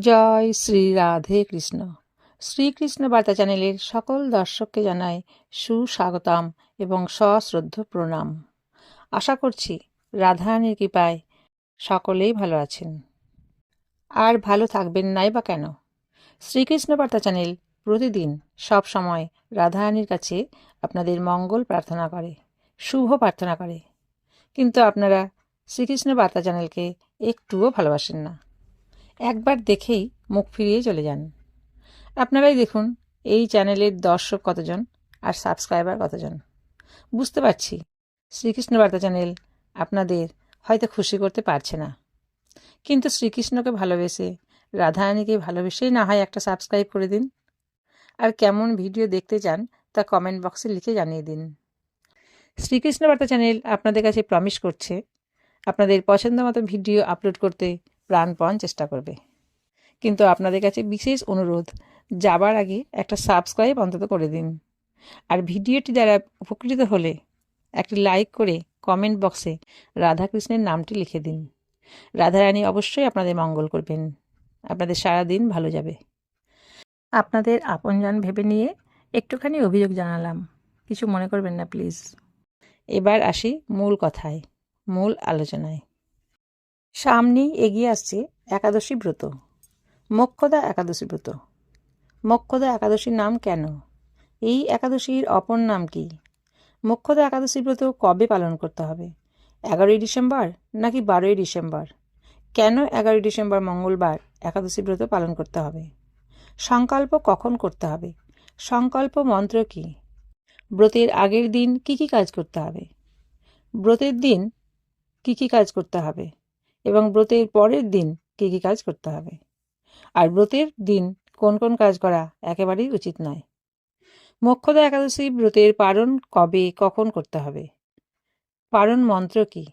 জয় শ্রী রাধে কৃষ্ণ। শ্রীকৃষ্ণ বার্তা চ্যানেলের সকল দর্শককে জানাই সুস্বাগতম এবং সশ্রদ্ধ প্রণাম। আশা করছি রাধারানীর কৃপায় সকলেই ভালো আছেন। আর ভালো থাকবেন নাই বা কেন? শ্রীকৃষ্ণ বার্তা চ্যানেল প্রতিদিন সব সময় রাধারানীর কাছে আপনাদের মঙ্গল প্রার্থনা করে, শুভ প্রার্থনা করে। কিন্তু আপনারা শ্রীকৃষ্ণ বার্তা চ্যানেলকে একটুও ভালোবাসেন না। একবার দেখেই মুখ ফিরিয়ে চলে যান। আপনারাই দেখুন এই চ্যানেলের দর্শক কতজন আর সাবস্ক্রাইবার কতজন। বুঝতে পারছি, শ্রীকৃষ্ণ বার্তা চ্যানেল আপনাদের হয়তো খুশি করতে পারছে না। কিন্তু শ্রীকৃষ্ণকে ভালোবেসে, রাধারানীকে ভালোবেসেই না হয় একটা সাবস্ক্রাইব করে দিন। আর কেমন ভিডিও দেখতে চান তা কমেন্ট বক্সে লিখে জানিয়ে দিন। শ্রীকৃষ্ণ বার্তা চ্যানেল আপনাদের কাছে প্রমিস করছে, আপনাদের পছন্দ মতো ভিডিও আপলোড করতে প্রাণপণ চেষ্টা করবে। কিন্তু আপনাদের কাছে বিশেষ অনুরোধ, যাবার আগে একটা সাবস্ক্রাইব অন্তত করে দিন। আর ভিডিওটি দ্বারা উপকৃত হলে একটি লাইক করে কমেন্ট বক্সে রাধাকৃষ্ণের নামটি লিখে দিন। রাধারানী অবশ্যই আপনাদের মঙ্গল করবেন। আপনাদের সারা দিন ভালো যাবে। আপনাদের আপনজন ভেবে নিয়ে একটুখানি অভিযোগ জানালাম। কিছু মনে করবেন না প্লিজ এবার আসি মূল কথায়, মূল আলোচনায়। সামনেই এগিয়ে আসছে একাদশী ব্রত। মক্ষদা একাদশী ব্রত। মক্ষদা একাদশীর নাম কেন? এই একাদশীর অপর নাম কি? মক্ষদা একাদশী ব্রত কবে পালন করতে হবে? এগারোই ডিসেম্বর নাকি বারোই ডিসেম্বর? কেন এগারোই ডিসেম্বর মঙ্গলবার একাদশী ব্রত পালন করতে হবে? সংকল্প কখন করতে হবে? সংকল্প মন্ত্র কি? ব্রতের আগের দিন কি কি কাজ করতে হবে? ব্রতের দিন কি কি কাজ করতে হবে? এবং ব্রতের পরের দিন কী কী কাজ করতে হবে? আর ব্রতের দিন কোন কোন কাজ করা একেবারেই উচিত নয়। মোক্ষদা একাদশী ব্রতের পারণ কবে, কখন করতে হবে? পারণ মন্ত্র কি?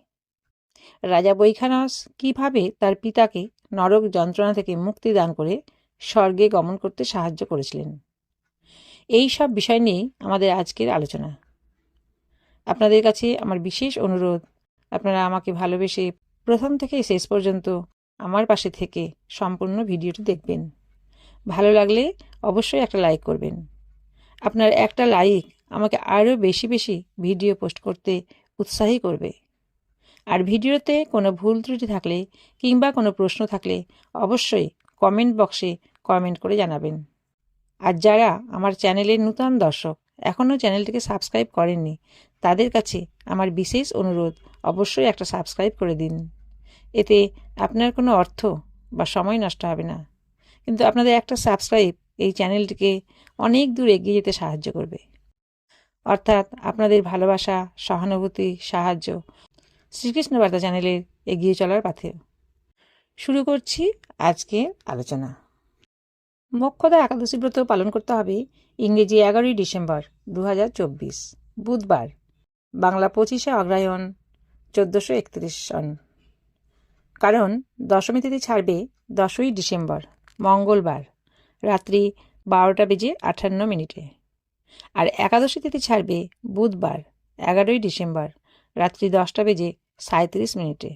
রাজা বৈখানস কীভাবে তার পিতাকে নরক যন্ত্রণা থেকে মুক্তি দান করে স্বর্গে গমন করতে সাহায্য করেছিলেন? এই সব বিষয় নিয়েই আমাদের আজকের আলোচনা। আপনাদের কাছে আমার বিশেষ অনুরোধ। আপনারা আমাকে ভালোবেসে প্রথম থেকে শেষ পর্যন্ত আমার পাশে থেকে সম্পূর্ণ ভিডিওটি দেখবেন। ভালো লাগলে অবশ্যই একটা লাইক করবেন। আপনার একটা লাইক আমাকে আরও বেশি বেশি ভিডিও পোস্ট করতে উৎসাহী করবে। আর ভিডিওতে কোনো ভুল ত্রুটি থাকলে কিংবা কোনো প্রশ্ন থাকলে অবশ্যই কমেন্ট বক্সে কমেন্ট করে জানাবেন। আর যারা আমার চ্যানেলের নূতন দর্শক, এখনও চ্যানেলটিকে সাবস্ক্রাইব করেননি, তাদের কাছে আমার বিশেষ অনুরোধ অবশ্যই একটা সাবস্ক্রাইব করে দিন। এতে আপনার কোনো অর্থ বা সময় নষ্ট হবে না। কিন্তু আপনাদের একটা সাবস্ক্রাইব এই চ্যানেলটিকে অনেক দূর এগিয়ে যেতে সাহায্য করবে। অর্থাৎ আপনাদের ভালোবাসা, সহানুভূতি, সাহায্য শ্রীকৃষ্ণ বার্তা চ্যানেলের এগিয়ে চলার পথে। শুরু করছি আজকের আলোচনা। মোক্ষদা একাদশী ব্রত পালন করতে হবে ইংরেজি এগারোই ডিসেম্বর দু হাজার চব্বিশ, বুধবার। বাংলা পঁচিশে অগ্রায়ণ চোদ্দোশো একত্রিশ সন। কারণ দশমী তিথি ছাড়বে দশই ডিসেম্বর, মঙ্গলবার, রাত্রি বারোটা বেজে আটান্ন মিনিটে। আর একাদশী তিথি ছাড়বে বুধবার, এগারোই ডিসেম্বর, রাত্রি দশটা বেজে সাঁত্রিশ মিনিটে।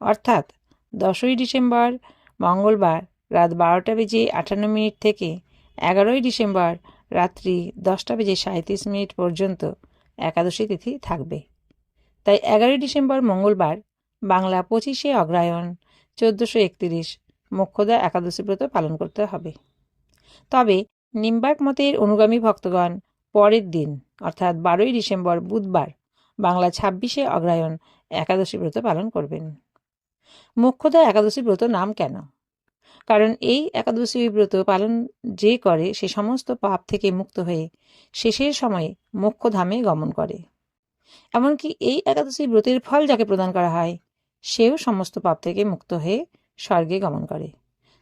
অর্থাৎ দশই ডিসেম্বর, মঙ্গলবার, রাত বারোটা বেজে আটান্ন মিনিট থেকে এগারোই ডিসেম্বর, রাত্রি দশটা বেজে সাঁত্রিশ মিনিট পর্যন্ত একাদশী তিথি থাকবে। তাই এগারোই ডিসেম্বর মঙ্গলবার, বাংলা পঁচিশে অগ্রায়ণ, চোদ্দোশো একতিরিশ মোক্ষদা একাদশী ব্রত পালন করতে হবে। তবে নিম্বার্ক মতের অনুগামী ভক্তগণ পরের দিন, অর্থাৎ বারোই ডিসেম্বর বুধবার, বাংলা ছাব্বিশে অগ্রায়ণ একাদশী ব্রত পালন করবেন। মোক্ষদা একাদশী ব্রত নাম কেন? কারণ এই একাদশী ব্রত পালন যে করে, সে সমস্ত পাপ থেকে মুক্ত হয়ে শেষের সময়ে মোক্ষধামে গমন করে। এমনকি এই একাদশী ব্রতের ফল যাকে প্রদান করা হয়, সেও সমস্ত পাপ থেকে মুক্ত হয়ে স্বর্গে গমন করে।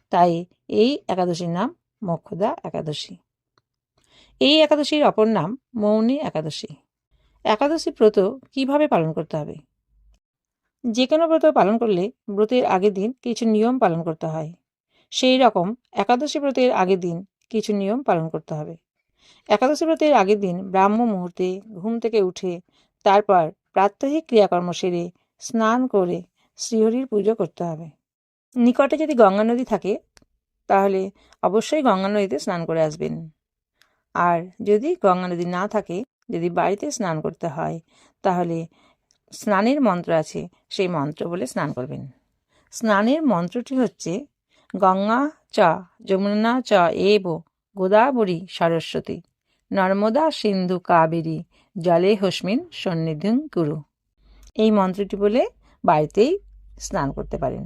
তাই এই একাদশীর নাম মোক্ষদা একাদশী। এই একাদশীর অপর নাম মৌনী একাদশী। একাদশী ব্রত কীভাবে পালন করতে হবে? যে কোনো ব্রত পালন করলে ব্রতের আগের দিন কিছু নিয়ম পালন করতে হয়। সেই রকম একাদশী ব্রতের আগের দিন কিছু নিয়ম পালন করতে হবে। একাদশী ব্রতের আগের দিন ব্রাহ্ম মুহূর্তে ঘুম থেকে উঠে তারপর প্রাত্যহিক ক্রিয়াকর্ম সেরে স্নান করে শ্রীহরির পুজো করতে হবে। নিকটে যদি গঙ্গা নদী থাকে, তাহলে অবশ্যই গঙ্গা নদীতে স্নান করে আসবেন। আর যদি গঙ্গা নদী না থাকে, যদি বাড়িতে স্নান করতে হয়, তাহলে স্নানের মন্ত্র আছে, সেই মন্ত্র বলে স্নান করবেন। স্নানের মন্ত্রটি হচ্ছে, গঙ্গা চ, যমুনা চ, এব, গোদাবরী সরস্বতী, নর্মদা সিন্ধু কাবেরী জলে হস্মিন সন্নিধিং কুরু এই মন্ত্রটি বলে বাড়িতেই স্নান করতে পারেন।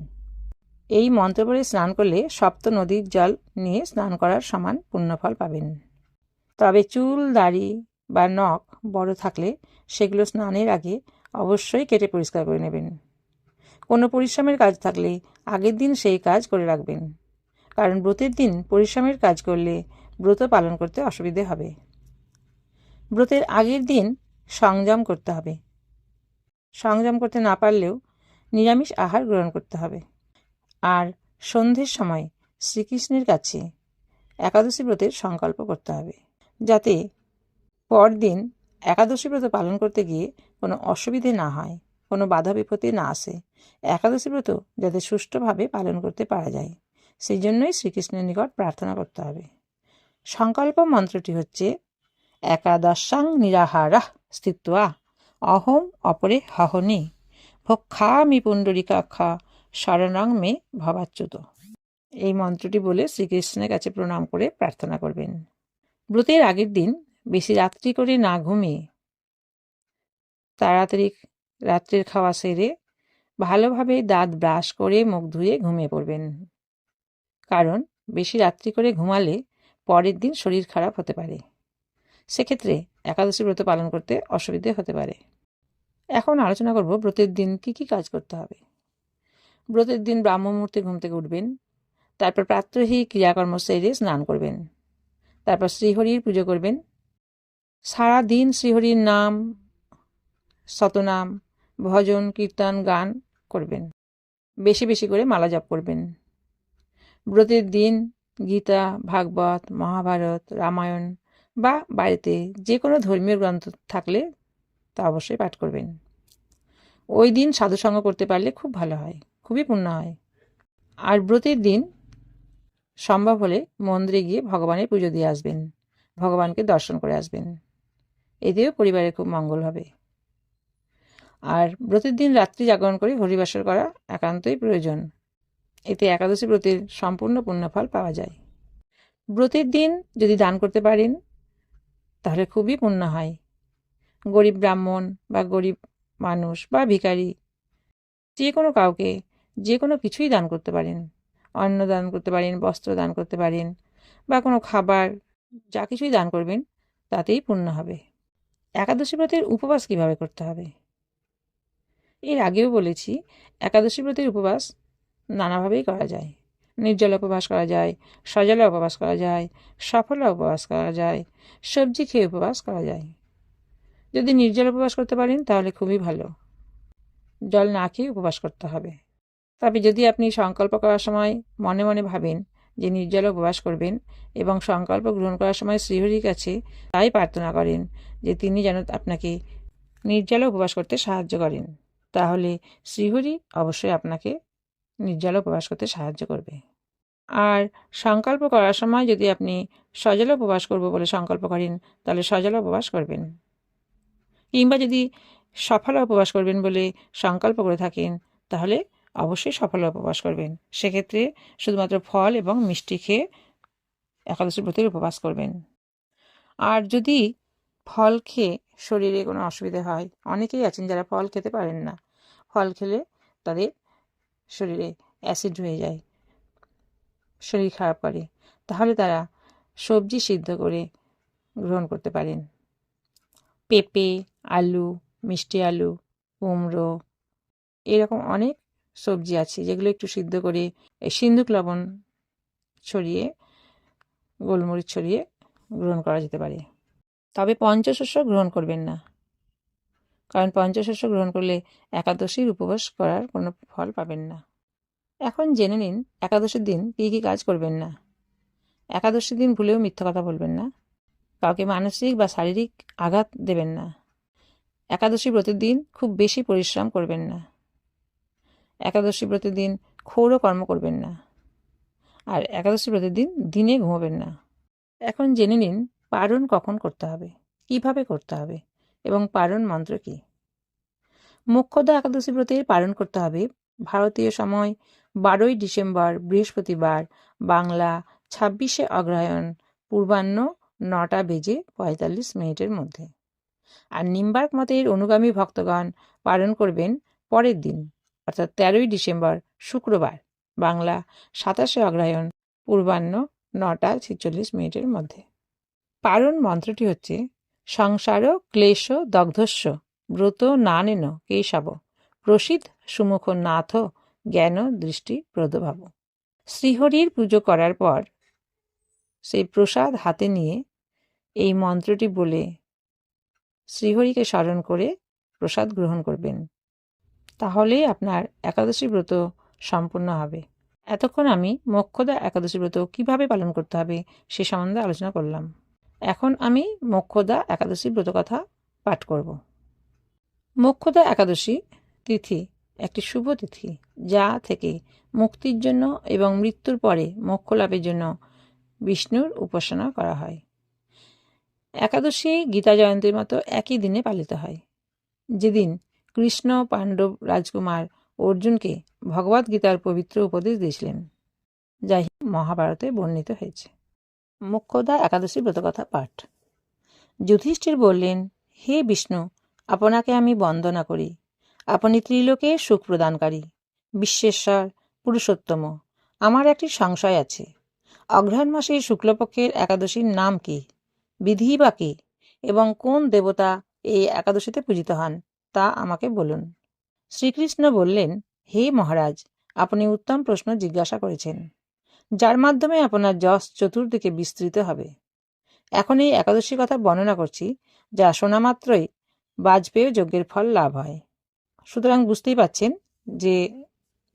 এই মন্ত্র বলে স্নান করলে সপ্ত নদীর জল নিয়ে স্নান করার সমান পুণ্যফল পাবেন। তবে চুল, দাড়ি বা নখ বড় থাকলে সেগুলো স্নানের আগে অবশ্যই কেটে পরিষ্কার করে নেবেন। কোনো পরিশ্রমের কাজ থাকলে আগের দিন সেই কাজ করে রাখবেন। কারণ ব্রতের দিন পরিশ্রমের কাজ করলে ব্রত পালন করতে অসুবিধে হবে। ব্রতের আগের দিন সংযম করতে হবে। সংযম করতে না পারলেও নিরামিষ আহার গ্রহণ করতে হবে। আর সন্ধ্যের সময় শ্রীকৃষ্ণের কাছে একাদশী ব্রতের সংকল্প করতে হবে, যাতে পরদিন একাদশী ব্রত পালন করতে গিয়ে কোনো অসুবিধে না হয়, কোনো বাধা বিপত্তি না আসে। একাদশী ব্রত যাতে সুষ্ঠুভাবে পালন করতে পারা যায়, সেই জন্যই শ্রীকৃষ্ণের নিকট প্রার্থনা করতে হবে। সংকল্প মন্ত্রটি হচ্ছে একাদশাং নিরাহারাহ স্থিত্বা। অহম অপরে হহনি ভক্ষামি পুণ্ডরিকাক্ষা শরণাং মে ভবাচ্যুত। এই মন্ত্রটি বলে শ্রীকৃষ্ণের কাছে প্রণাম করে প্রার্থনা করবেন। ব্রতের আগের দিন বেশি রাত্রি করে না ঘুমিয়ে তাড়াতাড়ি রাত্রের খাওয়া সেরে ভালোভাবে দাঁত ব্রাশ করে মুখ ধুয়ে ঘুমিয়ে পড়বেন। কারণ বেশি রাত্রি করে ঘুমালে পরের দিন শরীর খারাপ হতে পারে। সেক্ষেত্রে একাদশী ব্রত পালন করতে অসুবিধে হতে পারে। এখন আলোচনা করব ব্রতের দিন কি কি কাজ করতে হবে। ব্রতের দিন ব্রাহ্ম মুহূর্তে ঘুম থেকে উঠবেন, তারপর প্রাত্যহী ক্রিয়াকর্ম সেরে স্নান করবেন, তারপর শ্রীহরির পুজো করবেন। সারা দিন শ্রীহরির নাম শতনাম ভজন, কীর্তন, গান করবেন। বেশি বেশি করে মালা জপ করবেন। ব্রতের দিন গীতা, ভাগবত, মহাভারত, রামায়ণ বা বাড়িতে যে কোনো ধর্মীয় গ্রন্থ থাকলে তা অবশ্যই পাঠ করবেন। ওই দিন সাধুসঙ্গ করতে পারলে খুব ভালো হয়, খুবই পূর্ণ হয়। আর ব্রতের দিন সম্ভব হলে মন্দিরে গিয়ে ভগবানের পুজো দিয়ে আসবেন, ভগবানকে দর্শন করে আসবেন। এতেও পরিবারের খুব মঙ্গল হবে। আর ব্রতের দিন রাত্রি জাগরণ করে হরিবাসর করা একান্তই প্রয়োজন। এতে একাদশী ব্রতের সম্পূর্ণ পুণ্যফল পাওয়া যায়। ব্রতের দিন যদি দান করতে পারেন তাহলে খুবই পুণ্য হয়। গরিব ব্রাহ্মণ বা গরিব মানুষ বা ভিখারি, যে কোনো কাউকে যে কোনো কিছুই দান করতে পারেন। অন্ন দান করতে পারেন, বস্ত্র দান করতে পারেন বা কোনো খাবার, যা কিছুই দান করবেন, তাতেই পূর্ণ হবে। একাদশী ব্রতের উপবাস কীভাবে করতে হবে? এর আগেও বলেছি, একাদশী ব্রতের উপবাস নানাভাবেই করা যায়। নির্জল উপবাস করা যায়, সজলা উপবাস করা যায় সফলা উপবাস করা যায়, সবজি খেয়ে উপবাস করা যায়। যদি নির্জল উপবাস করতে পারেন, তাহলে খুবই ভালো। জল না খেয়ে উপবাস করতে হবে। তবে যদি আপনি সংকল্প করার সময় মনে মনে ভাবেন যে নির্জল উপবাস করবেন এবং সংকল্প গ্রহণ করার সময় শ্রীহরির কাছে তাই প্রার্থনা করেন যে তিনি যেন আপনাকে নির্জল উপবাস করতে সাহায্য করেন, তাহলে শ্রীহরি অবশ্যই আপনাকে নির্জল উপবাস করতে সাহায্য করবে। আর সংকল্প করার সময় যদি আপনি সজল উপবাস করব বলে সংকল্প করেন, তাহলে সজল উপবাস করবেন। কিংবা যদি সফল উপবাস করবেন বলে সংকল্প করে থাকেন, তাহলে অবশ্যই সফল উপবাস করবেন। সেক্ষেত্রে শুধুমাত্র ফল এবং মিষ্টি খেয়ে একাদশী ব্রতের উপবাস করবেন। আর যদি ফল খেয়ে শরীরে কোনো অসুবিধা হয়, অনেকেই আছেন যারা ফল খেতে পারেন না। ফল খেলে তাদের শরীরে অ্যাসিড হয়ে যায়, শরীর খারাপ করে, তাহলে তারা সবজি সিদ্ধ করে গ্রহণ করতে পারেন। পেঁপে, আলু, মিষ্টি আলু, কুমড়ো, এরকম অনেক সবজি আছে যেগুলো একটু সিদ্ধ করে সিন্ধুক লবণ ছড়িয়ে, গোলমরিচ ছড়িয়ে গ্রহণ করা যেতে পারে। তবে পঞ্চশস্য গ্রহণ করবেন না। কারণ পঞ্চশস্য গ্রহণ করলে একাদশীর উপবাস করার কোনো ফল পাবেন না। এখন জেনে নিন, একাদশীর দিন কী কী কাজ করবেন না? একাদশীর দিন ভুলেও মিথ্যা কথা বলবেন না। কাউকে মানসিক বা শারীরিক আঘাত দেবেন না। একাদশী ব্রতের দিন খুব বেশি পরিশ্রম করবেন না। একাদশী ব্রতের দিন কর্ম করবেন না। আর একাদশী ব্রতের দিন দিনে ঘুমোবেন না। এখন জেনে নিন পারণ কখন করতে হবে? কীভাবে করতে হবে? এবং পারণ মন্ত্র কী? মুখ্যদা একাদশী ব্রতের পালন করতে হবে। ভারতীয় সময় বারোই ডিসেম্বর, বৃহস্পতিবার, বাংলা ছাব্বিশে অগ্রহায়ণ, পূর্বাহ্ন নটা বেজে পঁয়তাল্লিশ মিনিটের মধ্যে। আর নিম্বার্ক মতের অনুগামী ভক্তগণ পালন করবেন পরের দিন, অর্থাৎ তেরোই ডিসেম্বর, শুক্রবার, বাংলা সাতাশে অগ্রহায়ণ, পূর্বাহ্ন নটা ছেচল্লিশ মিনিটের মধ্যে। পারণ মন্ত্রটি হচ্ছে সংসার, ক্লেশ, দগ্ধস্য ব্রত নানেন, কেশব। প্রসিদ্ধ সুমুখ নাথ জ্ঞান দৃষ্টি প্রদভাব শ্রীহরির পুজো করার পর সেই প্রসাদ হাতে নিয়ে এই মন্ত্রটি বলে শ্রীহরিকে স্মরণ করে প্রসাদ গ্রহণ করবেন। তাহলেই আপনার একাদশী ব্রত সম্পূর্ণ হবে। এতক্ষণ আমি মোক্ষদা একাদশী ব্রত কীভাবে পালন করতে হবে সে সম্বন্ধে আলোচনা করলাম। এখন আমি মোক্ষদা একাদশী ব্রত কথা পাঠ করব। মোক্ষদা একাদশী তিথি একটি শুভ তিথি, যা থেকে মুক্তির জন্য এবং মৃত্যুর পরে মোক্ষ লাভের জন্য বিষ্ণুর উপাসনা করা হয়। একাদশী গীতা জয়ন্তীর মতো একই দিনে পালিত হয়। যেদিন কৃষ্ণ পাণ্ডব রাজকুমার অর্জুনকে ভগবদ গীতার পবিত্র উপদেশ দিয়েছিলেন যাই মহাভারতে বর্ণিত হয়েছে। মুখ্যদা একাদশী ব্রতকথা পাঠ। যুধিষ্ঠির বললেন, হে বিষ্ণু, আপনাকে আমি বন্দনা করি। আপনি ত্রিলোকে সুখ প্রদানকারী। বিশ্বেশ্বর, পুরুষোত্তম, আমার একটি সংশয় আছে। অঘ্রাণ মাসের শুক্লপক্ষের একাদশীর নাম কি? বিধি বা কি? এবং কোন দেবতা এই একাদশীতে পূজিত হন, তা আমাকে বলুন। শ্রীকৃষ্ণ বললেন, হে মহারাজ, আপনি উত্তম প্রশ্ন জিজ্ঞাসা করেছেন। যার মাধ্যমে আপনার যশ চতুর্দিকে বিস্তৃত হবে। এখন এই একাদশীর কথা বর্ণনা করছি, যা শোনা মাত্রই বাজপেয় যজ্ঞের ফল লাভ হয়। সুতরাং বুঝতেই পাচ্ছেন যে,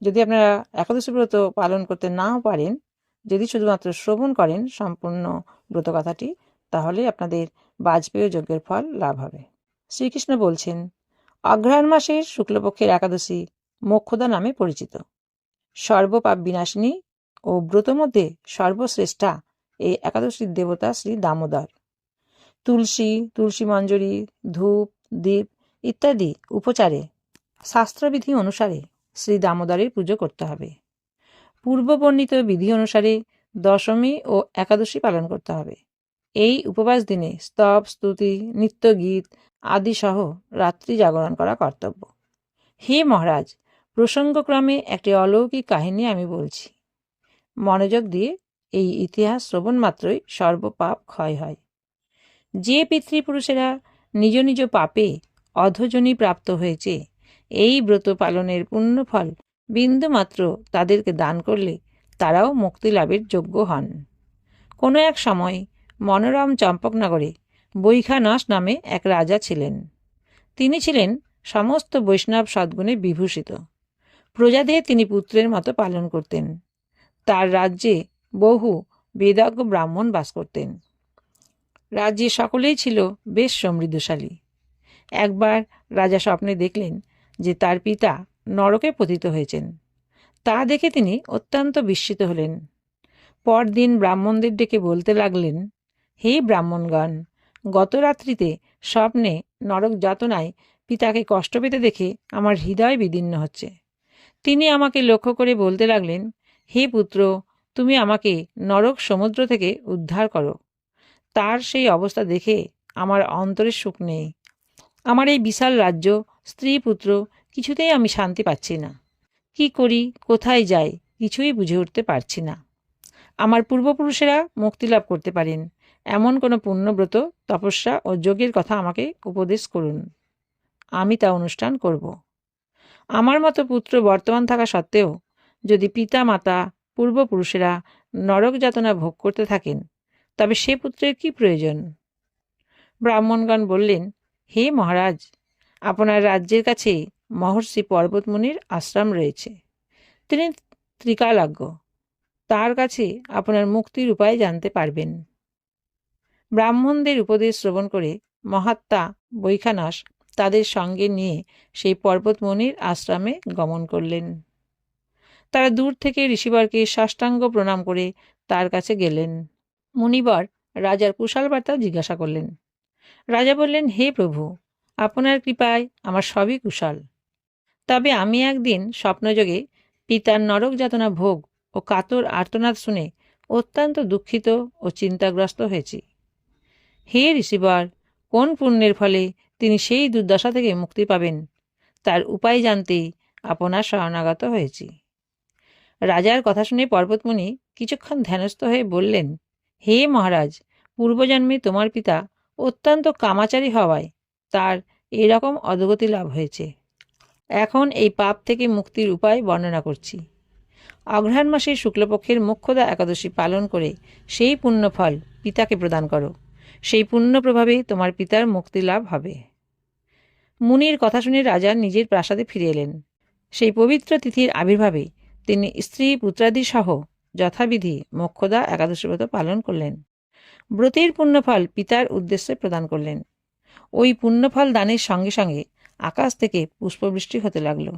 যদি আপনারা একাদশী ব্রত পালন করতে নাও পারেন, যদি শুধুমাত্র শ্রবণ করেন সম্পূর্ণ ব্রত কথাটি, তাহলে আপনাদের বাজপেয় যজ্ঞের ফল লাভ হবে। শ্রীকৃষ্ণ বলছেন, অঘ্রাণ মাসের শুক্লপক্ষের একাদশী মোক্ষদা নামে পরিচিত। সর্বপাপ বিনাশিনী ও ব্রত মধ্যে সর্বশ্রেষ্ঠা এই একাদশীর দেবতা শ্রী দামোদর। তুলসী তুলসী মঞ্জরি, ধূপ দ্বীপ ইত্যাদি উপচারে, শাস্ত্রবিধি অনুসারে শ্রী দামোদরের পুজো করতে হবে। পূর্ববর্ণিত বিধি অনুসারে দশমী ও একাদশী পালন করতে হবে। এই উপবাস দিনে স্তব, স্তুতি, নিত্যগীত আদি সহ রাত্রি জাগরণ করা কর্তব্য। হে মহারাজ, প্রসঙ্গক্রমে একটি অলৌকিক কাহিনী আমি বলছি। মনোযোগ দিয়ে এই ইতিহাস শ্রবণ মাত্রই সর্বপাপ ক্ষয় হয়। যে পিতৃপুরুষেরা নিজ নিজ পাপে অধজনী প্রাপ্ত হয়েছে, এই ব্রত পালনের পুণ্যফল বিন্দুমাত্র তাদেরকে দান করলে তারাও মুক্তি লাভের যোগ্য হন। কোনো এক সময় মনোরম চম্পকনগরে বৈখানস নামে এক রাজা ছিলেন। তিনি ছিলেন সমস্ত বৈষ্ণব সদ্গুণে বিভূষিত। প্রজাদের তিনি পুত্রের মতো পালন করতেন। তার রাজ্যে বহু বেদজ্ঞ ব্রাহ্মণ বাস করতেন। রাজ্যে সকলেই ছিল বেশ সমৃদ্ধশালী। একবার রাজা স্বপ্নে দেখলেন যে তার পিতা নরকে পতিত হয়েছেন। তা দেখে তিনি অত্যন্ত বিস্মিত হলেন। পরদিন ব্রাহ্মণদের ডেকে বলতে লাগলেন, হে ব্রাহ্মণগণ, গত রাত্রিতে স্বপ্নে নরক যাতনায় পিতাকে কষ্ট পেতে দেখে আমার হৃদয় বিদীর্ণ হচ্ছে। তিনি আমাকে লক্ষ্য করে বলতে লাগলেন হে পুত্র, তুমি আমাকে নরক সমুদ্র থেকে উদ্ধার করো। তার সেই অবস্থা দেখে আমার অন্তরের সুখ নেই। আমার এই বিশাল রাজ্য, স্ত্রী পুত্র, কিছুতেই আমি শান্তি পাচ্ছি না। কি করি, কোথায় যাই, কিছুই বুঝে উঠতে পারছি না। আমার পূর্বপুরুষেরা মুক্তি লাভ করতে পারেন। এমন কোনো পুণ্যব্রত, তপস্যা ও যোগের কথা আমাকে উপদেশ করুন। আমি তা অনুষ্ঠান করব। আমার মতো পুত্র বর্তমান থাকা সত্ত্বেও যদি পিতা মাতা পূর্বপুরুষেরা নরক যাতনা ভোগ করতে থাকেন, তবে সে পুত্রের কি প্রয়োজন? ব্রাহ্মণগণ বললেন, হে মহারাজ, আপনার রাজ্যের কাছে মহর্ষি পর্বতমুনির আশ্রম রয়েছে। তিনি ত্রিকালাজ্ঞ। তার কাছে আপনার মুক্তির উপায় জানতে পারবেন। ব্রাহ্মণদের উপদেশ শ্রবণ করে মহাত্মা বৈখানস তাদের সঙ্গে নিয়ে সেই পর্বতমণির আশ্রমে গমন করলেন। তারা দূর থেকে ঋষিবরকে সাষ্টাঙ্গ প্রণাম করে তার কাছে গেলেন। মুনিবর রাজার কুশল বার্তা জিজ্ঞাসা করলেন, রাজা বললেন, হে প্রভু, আপনার কৃপায় আমার সবই কুশল। তবে আমি একদিন স্বপ্নযোগে পিতার নরক যাতনা ভোগ ও কাতর আর্তনাদ শুনে অত্যন্ত দুঃখিত ও চিন্তাগ্রস্ত হয়েছি। হে ঋষিবর, কোন পুণ্যের ফলে তিনি সেই দুর্দশা থেকে মুক্তি পাবেন, তার উপায় জানতেই আপনার শরণাগত হয়েছি। রাজার কথা শুনে পর্বতমুনি কিছুক্ষণ ধ্যানস্থ হয়ে বললেন, হে মহারাজ, পূর্বজন্মে তোমার পিতা অত্যন্ত কামাচারী হওয়ায় তার এরকম অধগতি লাভ হয়েছে। এখন এই পাপ থেকে মুক্তির উপায় বর্ণনা করছি। অঘ্রাণ মাসে শুক্লপক্ষের মুখ্যদা একাদশী পালন করে সেই পুণ্যফল পিতাকে প্রদান করো। সেই পুণ্য প্রভাবে তোমার পিতার মুক্তি লাভ হবে। মুনির কথা শুনে রাজা নিজের প্রাসাদে ফিরে এলেন। সেই পবিত্র তিথির আবির্ভাবে তিনি স্ত্রী পুত্রাদি সহ যথাবিধি মোক্ষদা একাদশী ব্রত পালন করলেন। ব্রতের পুণ্যফল পিতার উদ্দেশ্যে প্রদান করলেন। ওই পুণ্যফল দানের সঙ্গে সঙ্গে আকাশ থেকে পুষ্পবৃষ্টি হতে লাগল।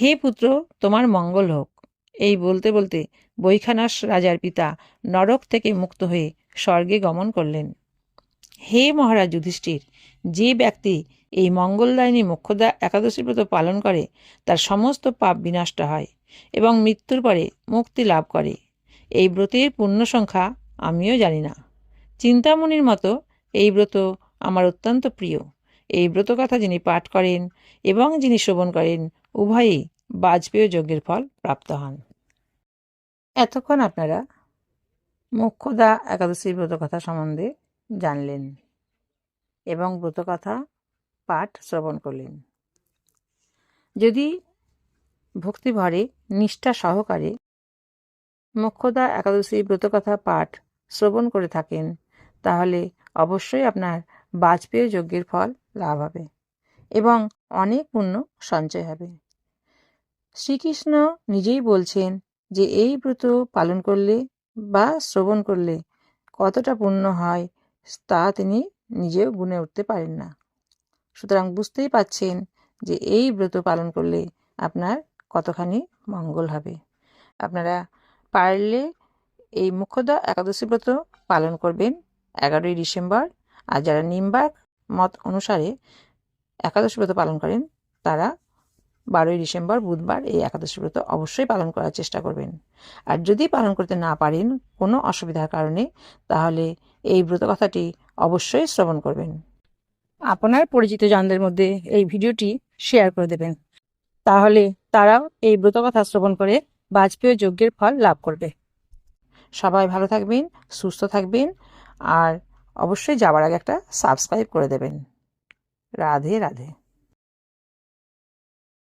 হে পুত্র, তোমার মঙ্গল হোক। এই বলতে বলতে বৈখানাস রাজার পিতা নরক থেকে মুক্ত হয়ে স্বর্গে গমন করলেন। হে মহারাজ যুধিষ্ঠির, যে ব্যক্তি এই মঙ্গলদায়িনী মুখ্যদা একাদশী ব্রত পালন করে, তার সমস্ত পাপ বিনষ্ট হয়। এবং মৃত্যুর পরে মুক্তি লাভ করে। এই ব্রতের পূর্ণ সংখ্যা আমিও জানি না। চিন্তামণির মতো এই ব্রত আমার অত্যন্ত প্রিয়। এই ব্রত কথা যিনি পাঠ করেন এবং যিনি শ্রবণ করেন, উভয়ই বাজপেয় যজ্ঞের ফল প্রাপ্ত হন। এতক্ষণ আপনারা মোক্ষদা একাদশীর ব্রত কথা সম্বন্ধে জানলেন এবং ব্রত কথা পাঠ শ্রবণ করলেন। যদি ভক্তিভরে নিষ্ঠা সহকারে মোক্ষদা একাদশী ব্রতকথা পাঠ শ্রবণ করে থাকেন, তাহলে অবশ্যই আপনার বাজপেয় যজ্ঞের ফল লাভ হবে এবং অনেক পুণ্য সঞ্চয় হবে। শ্রীকৃষ্ণ নিজেই বলছেন যে এই ব্রত পালন করলে বা শ্রবণ করলে কতটা পুণ্য হয় তা তিনি নিজেও গুনে উঠতে পারেন না। সুতরাং বুঝতেই পাচ্ছেন যে এই ব্রত পালন করলে আপনার কতখানি মঙ্গল হবে। আপনারা পারলে এই মুখ্যদা একাদশী ব্রত পালন করবেন এগারোই ডিসেম্বর। আর যারা নিম্বার্ক মত অনুসারে একাদশী ব্রত পালন করেন, তারা বারোই ডিসেম্বর বুধবার এই একাদশী ব্রত অবশ্যই পালন করার চেষ্টা করবেন। আর যদি পালন করতে না পারেন কোনো অসুবিধার কারণে, তাহলে এই ব্রত কথাটি অবশ্যই শ্রবণ করবেন। আপনার পরিচিত জনদের মধ্যে এই ভিডিওটি শেয়ার করে দেবেন। তাহলে তারাও এই ব্রত কথা শ্রবণ করে বাজপেয় যজ্ঞের ফল লাভ করবে। সবাই ভালো থাকবেন, সুস্থ থাকবেন, আর অবশ্যই যাওয়ার আগে একটা সাবস্ক্রাইব করে দেবেন। রাধে রাধে।